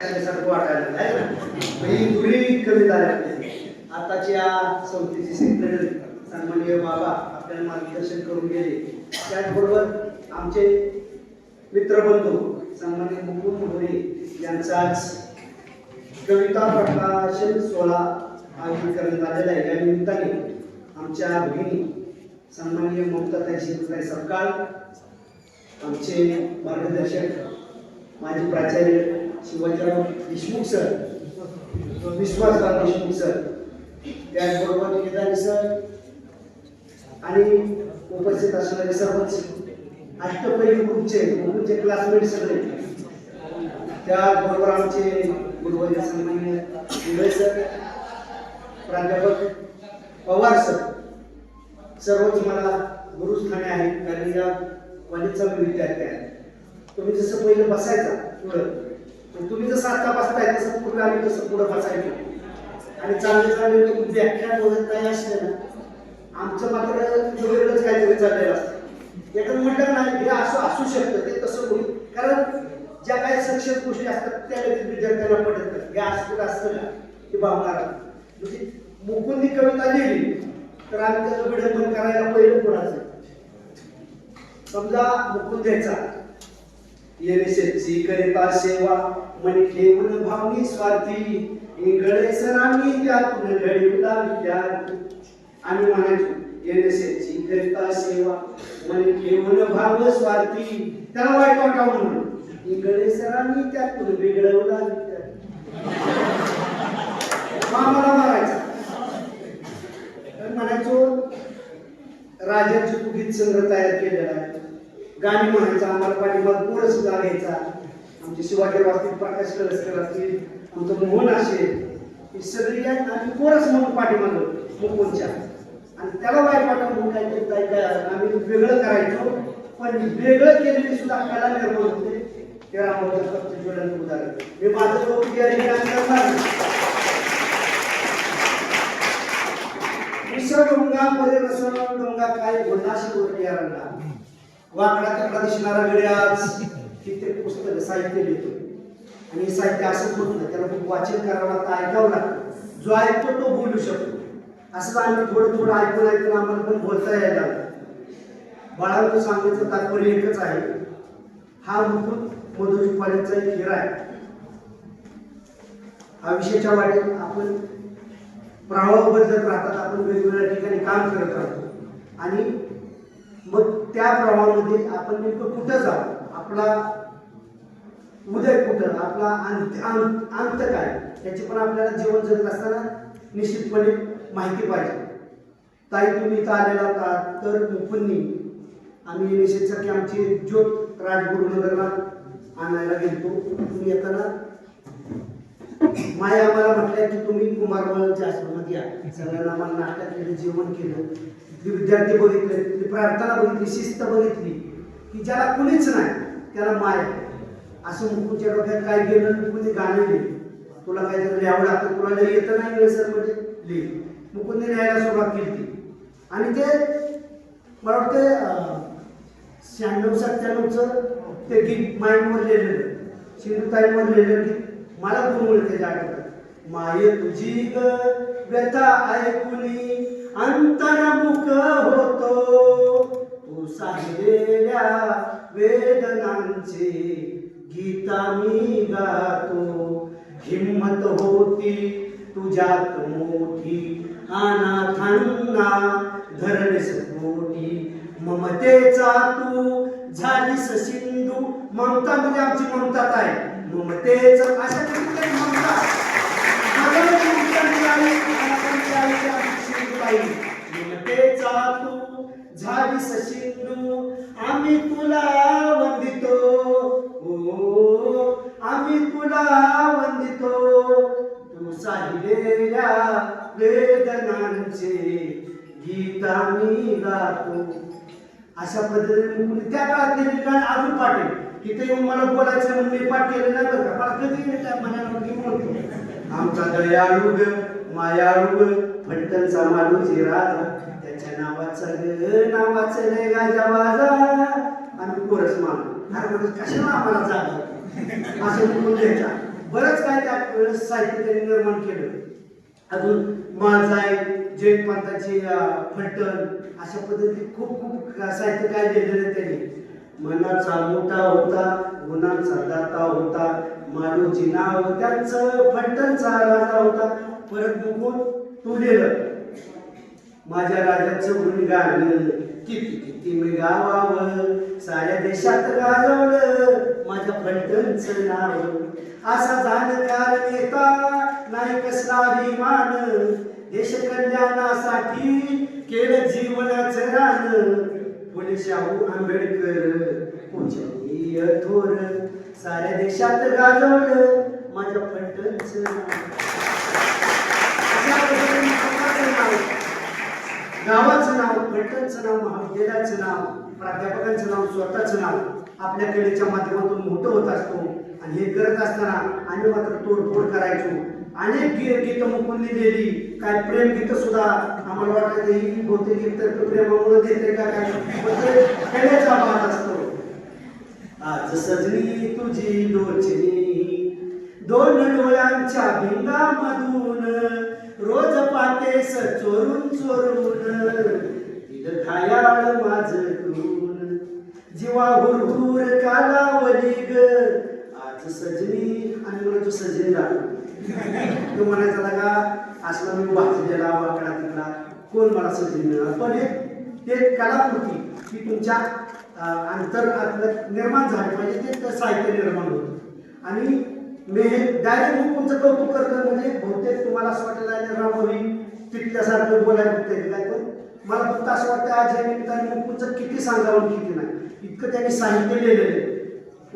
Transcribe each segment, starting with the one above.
त्याच्यासारखं कमी लागलं, आताच्या संस्थेचे सेक्रेटरी सन्माननीय बाबा आपल्याला मार्गदर्शन करून गेले. त्याचबरोबर आमचे मित्रबंधू सन्मान्य मुकुंद मोरे यांचा आज कविता प्रकाशन सोहळा आयोजित करण्यात आलेला आहे. या निमित्ताने आमच्या भगिनी सन्माननीय ममताताई शिवताई सपकाळ आमचे मार्गदर्शक माजी प्राचार्य शिवाजीराव देशमुख सर विश्वासराव देशमुख सर त्याचबरोबर केदारी सर आणि उपस्थित असणारे सर्वच अष्टपैकी ग्रुपचे गुरुचे क्लासमेट सगळे. त्याचबरोबर आमचे गुरुवर्य सन्मान्य इंगळे सर प्राध्यापक पवार सर. सर्वच मला गुरुस्थाने आहेत कारण या कॉलेजचा मी विद्यार्थी आहे. तुम्ही जसं पहिलं बसायचा पुढं तुम्ही जसं आता बसताय तसं पूर्ण आम्ही तसं पुढं बसायचो. आणि चांगले चांगले लोक व्याख्यान वगैरे काही असले ना आमचं मात्र वेगळंच काहीतरी चाललेलं असतं. एखादं म्हटलं नाही हे असं असू शकतं ते तसं होईल. कारण ज्या काही सक्षम गोष्टी असतात त्या लगेच विद्यार्थ्यांना पडत नाही. हे असं असतं का? हे भावणार म्हणजे मुकुंदी कविता लिहिली तर आम्ही त्याचं विडंबन करायला पहिलं कोणाचं? समजा मुकुंद द्यायचा येणेशेची करिता सेवा मन ठेवून भावनी स्वार्थी. इंगळे सरांनी त्यातून घडविला विचार आणि म्हणायचो येणेशेची करिता सेवा मन ठेवून भाव स्वार्थी. त्याला वाईट वाटा म्हणून इंगळे सरांनी त्यातून बिघडवला विचार मामाला मारायचा. म्हणायचो राजाची कुठीत संग्रह तयार केलेला आहे गाणी म्हणायचं आम्हाला पाठीमाग पोरं सुद्धा घ्यायचा आमचे शिवाजीराव असतील प्रकाश कळसकर असतील आमचं मोहन असेल ही सगळी आम्ही कोरस पोरच म्हणून पाठीमाग मुकुंदच्या. आणि त्याला वाईट वाटत म्हणून काय काय काय आम्ही वेगळं करायचो पण वेगळं केलेली सुद्धा कला निर्माण होते. ते रामाचं ज्वलन उदाहरण. मी माझं डोकं या ठिकाणी करणार नाही. डोंगा मध्ये रसण डोंगा काय गुन्हा वरती यारांना वाकडा तकडा दिसणारा गड्याच की ते पुस्तक साहित्य लिहितो. आणि हे साहित्य असं होत नाही. त्याला खूप वाचन करावं लागतं ऐकावं लागतं. जो ऐकतो तो बोलू शकतो. असं आम्ही थोडं थोडं ऐकून ऐकून आम्हाला पण बोलता यायला लागलं. बाळांचं सांगण्याचं तात्पर्य एकच आहे. हा मुकुट मधुरी कॉलेजचा एक हिरा आहे. हा विषयाच्या वाटेत आपण प्रवाह बदलत राहतात. आपण वेगवेगळ्या ठिकाणी काम करत राहतो. आणि मग त्या प्रवाहामध्ये आपण नेमकं कुठं जाऊ? आपला उदय कुठं? आपला अंत अंत काय? याची पण आपल्याला जीवन जगत असताना निश्चितपणे माहिती पाहिजे. ताई तुम्ही इथं आलेला होता तर मुकुंनी आम्ही निश्चितसाठी आमची ज्योत राजगुरुनगरला आणायला गेलो तुम्ही येताना माया आम्हाला म्हटल्या की तुम्ही कुमारवाळांच्या आश्रमात या. सगळ्यांना आम्हाला नाटक केलं जेवण केलं. जे विद्यार्थी बघितले ती प्रार्थना बघितली शिस्त बघितली की ज्याला कुणीच नाही त्याला माय. असं मुकुंच्या डोक्यात काय गेलं मुकुंदी गाणं लिहिली. तुला काहीतरी लिहावं लागतं. तुला लिहि येतं नाही सर म्हणजे लिहि. मुकुंदी लिहायला सुरुवात केली आणि ते मला वाटतं शहाण्णव सत्त्याण्णवचं ते गीत माइंडवर लिहिलेलं. सिंधुताईंवर लिहिलेलं गीत. मला गुणवळ त्याच्या आठवतात माय तुझी ग व्यथा ऐकुनी अंतरमुख होतो. तू सांगितलेल्या वेदनांचे गीता मी गातो. हिम्मत होती तुझ्यात मोठी अनाथांना धरणेस मोठी ममतेचा तू झालीस सिंधू. ममता म्हणजे आमची ममतात आहे ममतेच अशा ममता साहिलेल्या वेदनांचे गीत आम्ही गातो. अशा पद्धतीने मुकुंद त्या काळात त्यांनी गाणं अजून पाठेल. तिथे येऊन मला बोलायचं म्हणून मी पाठ केलं नाही बरं का मला कधी त्या मनाला बोलतो आमचा दयाळू ग मायाळू ग फलटणचा राजा. त्याच्या नावाचा ग नावाचं लय गाजा बाजा आम्ही कोरस मानतो. अरे म्हणजे कशाला आम्हाला जागा? असं म्हणून घ्यायचा. बरंच काय त्या वेळेस साहित्य त्यांनी निर्माण केलं. अजून माझाय जैन पंथाचे फलटण अशा पद्धती खूप खूप साहित्य काय लिहिलेलं त्यांनी. मनाचा मोठा होता गुणांचा दाता होता मानूची नाव त्यांचं फलटणचा राजा होता. परत मुकुट तू लिहिलं. माझ्या राजाचं गुणगान किती किती मी गावावं साऱ्या देशात गाजवलं माझ्या फलटणचं नाव. असा जाणकार नेता नाही कसला अभिमान. देश कल्याणासाठी केलं जीवनाचं रान. पुणे शाहू आंबेडकर पूजनीय थोर. साऱ्या देशात गाजवलं माझ्या फलटणचं नाव अशा पद्धतीने स्वतःचं नाव गावाचं नाव फलटणचं नाव महाविद्यालयाचं नाव प्राध्यापकांचं नाव स्वतःचं नाव आपल्या कलेच्या माध्यमातून मोठं होत असतो. आणि हे करत असताना आम्ही मात्र तोडफोड करायचो. अनेक गीतं मुकुंद लिहिलेली काय प्रेम गीत सुद्धा आम्हाला वाटत ही बहुतेक गीत तर प्रेमामुळे देते का काय? कलेचा भाग असतो. आज सजनी तुझी लोचनी दोन डोळ्यांच्या भिंगामधून रोज पातेस चोरून चोरून. दिल माझ करून जीवा हुरहुर कालावली ग. आज सजनी आणि म्हणायचो सजनीला तू म्हणायचा लागा असला मी वाचलेला वाकडा तिकडा कोण मला सजनी मिळणार? पण हे ते कलाकृती की तुमच्या अंतर निर्माण झाली पाहिजे ते तर साहित्य निर्माण होतं. आणि मी डायरेक्ट मुकुंदचं कौतुक करतो म्हणजे बहुतेक तुम्हाला असं वाटेल आहे रामोरी तिथल्यासारखं बोलायला बघता काय पण मला फक्त असं वाटतं आज या निमित्ताने मुकुंदचं किती सांगावं किती नाही. इतकं त्यांनी साहित्य लिहिलेलं आहे.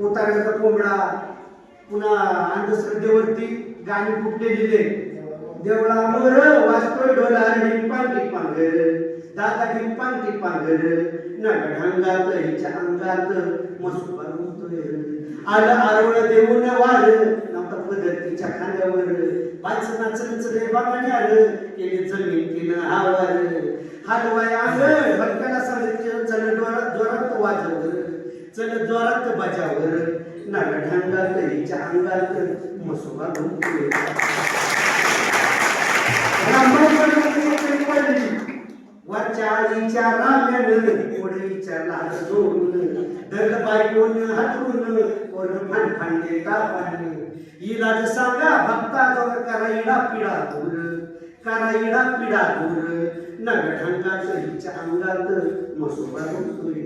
उताराचा कोंबडा पुन्हा अंधश्रद्धेवरती गाणी कुठले लिहिले देवळा मोर वाचतोय डोला टिपांग टिपांग दादा टिपांग टिपांग नगढांगात हिच्या अंगात मसुबा आलं आरवळ देऊन वार नव्हता पदर खांद्यावर पाच नाचनच रे बाबाने आलं. केले जमीन तिनं हावर. हलवाय आलं. भटक्याला सांगितलं चल जोरात जोरात वाजवर चल जोरात बजावर नगढंगात हिच्या अंगात मसुबा रुतोय वरच्या आळीच्या राम्यानं पुढीच्या लाल जोडून धरलं बायकोन हातून वरण फांडे का तापाने इलाज सांगा भक्ता जोर कराईडा पिडा दूर. कराईडा पिडा दूर. नगढंगात हिच्या अंगात मसोबा रुतोय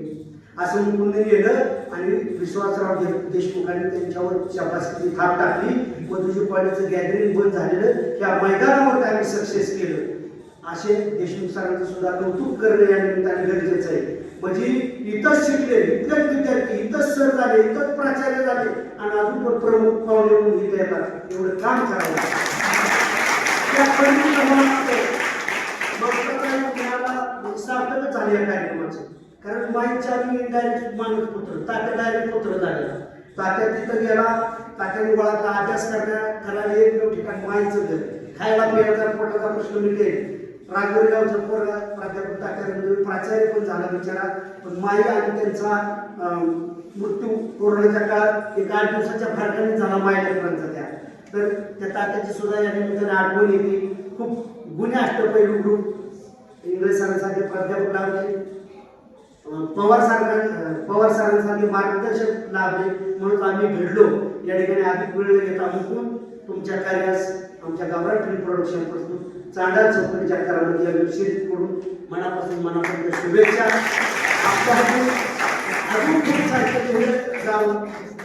असं मुकुंद गेलं आणि विश्वासराव दे- देशमुखांनी त्यांच्यावर शाबासकीची थाप टाकली. व तुझी कॉलेजचं गॅदरिंग बंद झालेलं. त्या मैदानावर त्यांनी सक्सेस केलं. असे देशमुख सरांचं सुद्धा कौतुक करणं या निमित्ताने गरजेचं आहे. म्हणजे इथंच शिकले इथलेच विद्यार्थी इथंच सर झाले इथंच प्राचार्य झाले आणि अजून पण प्रमुख पावले म्हणून इथे येतात. एवढं काम करावं सार्थकच झाले या कार्यक्रमाचं. कारण माईच्या आम्ही डायरेक्ट माणूस पुत्र तात्या डायरेक्ट पुत्र झाले तात्या तिथं गेला तात्याने गोळा अभ्यास करण्या करायला एक ठिकाण माईचं घर. खायला पिण्याचा पोटाचा प्रश्न मिळेल रागोरी गावचा पोरगा प्राध्यापक तात्या म्हणजे प्राचार्य पण झाला बिचारा. पण माई आणि त्यांचा मृत्यू कोरोनाच्या काळात एक आठ दिवसाच्या फरकाने झाला माई लेकरांचा त्या. तर त्या तात्याची सुद्धा या निमित्ताने आठवण येते. खूप गुन्हे अष्टपैलू ग्रुप इंग्रज सरांसारखे प्राध्यापक लावले. पवार सरांना पवार सरांसारखे मार्गदर्शक लाभले. म्हणून आम्ही भेटलो या ठिकाणी अधिक वेळ घेता मुकून तुमच्या कार्यास आमच्या गावरान फिल्म प्रोडक्शनपासून चांडाळ चौकटीच्या करामध्ये या वेबसिरीजकडून मनापासून मनापर्यंत शुभेच्छा आपल्याकडून अजून खूप साहित्य जावं.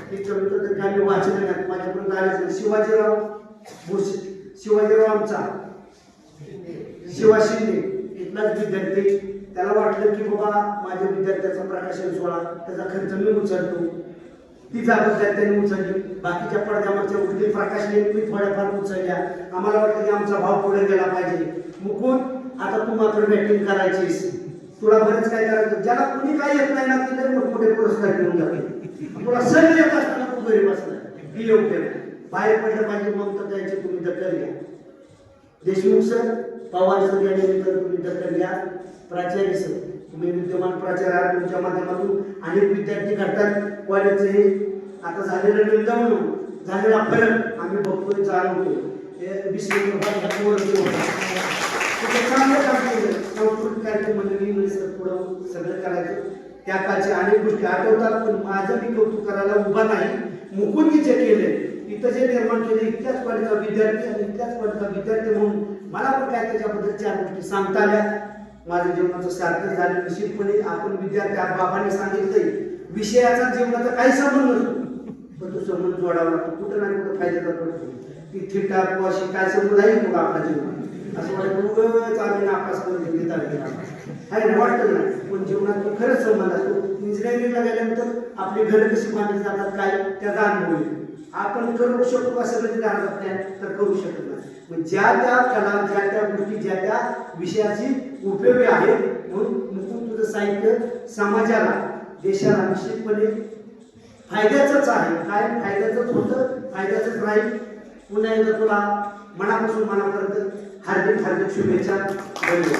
हे कविता तर काही मी नाही माझ्यापर्यंत आलेच शिवाजीराव मुशी शिवाजीराव आमचा. शिवा शिंदे. इथलाच विद्यार्थी. त्याला वाटलं की बाबा माझ्या विद्यार्थ्याचा प्रकाशन सोहळा त्याचा खर्च मी उचलतो. ती जबाबदारी त्यांनी उचलली. बाकीच्या पडद्यामागच्या उगतील प्रकाशने मी थोड्याफार उचलल्या. आम्हाला वाटलं की आमचा भाव पुढे गेला पाहिजे. मुकून आता तू मात्र बॅटिंग करायचीस. तुला बरेच काय करायचं. ज्याला कुणी काय येत नाही ना तिथे मोठमोठे पुरस्कार घेऊन जाते. तुला सगळे येत असताना तू गरीब असणार ही योग्य नाही. बाहेर पडलं पाहिजे मग तर त्याची तुम्ही दखल घ्या. देशमुख सर पवार सर या निमित्तानं तुम्ही दखल घ्या. प्राचार्य सर तुम्ही विद्यमान प्राचार्य आहात तुमच्या माध्यमातून अनेक विद्यार्थी घडतात. कॉलेजचे हे आता झालेलं निर्गमन झालेला फरक आम्ही बघतोय जाणवतोय. हे विषय चांगलं काम केलं. सांस्कृतिक कार्यक्रम मंडळी म्हणजे पुढं सगळं करायचं. त्या काळच्या अनेक गोष्टी आठवतात पण माझं मी कौतुक करायला उभा नाही. मुकुंदी जे केले इथं जे निर्माण केले इतक्याच पडीचा विद्यार्थी आणि इतक्याच पडीचा विद्यार्थी म्हणून मला पण काय त्याच्याबद्दल चार गोष्टी सांगता आल्या. माझ्या जीवनाचं सार्थक झालं निश्चितपणे आपण विद्यार्थी आप- बाबांनी सांगितलंय विषयाचा जीवनाचा काही संबंध नसतो पण तो संबंध जोडावा लागतो. कुठं नाही कुठं फायद्याचा पडतो ती थिटा अशी काय संबंध आहे मग आपल्या जीवनात? असं वाटतं उगाच आम्ही नापास करून आहे. ना वाटतं ना? पण जीवनात खरंच संबंध असतो. इंजिनिअरिंगला गेल्यानंतर आपली घरं कशी बांधली जातात काय त्याचा अनुभव येतो. आपण करू शकतो असं कधी तिथे नाही तर करू शकत नाही. ज्या त्या कला ज्या त्या गोष्टी ज्या त्या विषयाची उपयोगी आहेत म्हणून मुकुंद तुझं साहित्य समाजाला देशाला निश्चितपणे फायद्याचंच आहे. काय फायद्याचंच होतं? फायद्याचंच राहील. पुन्हा एकदा तुला मनापासून मनापर्यंत हार्दिक हार्दिक शुभेच्छा. धन्यवाद.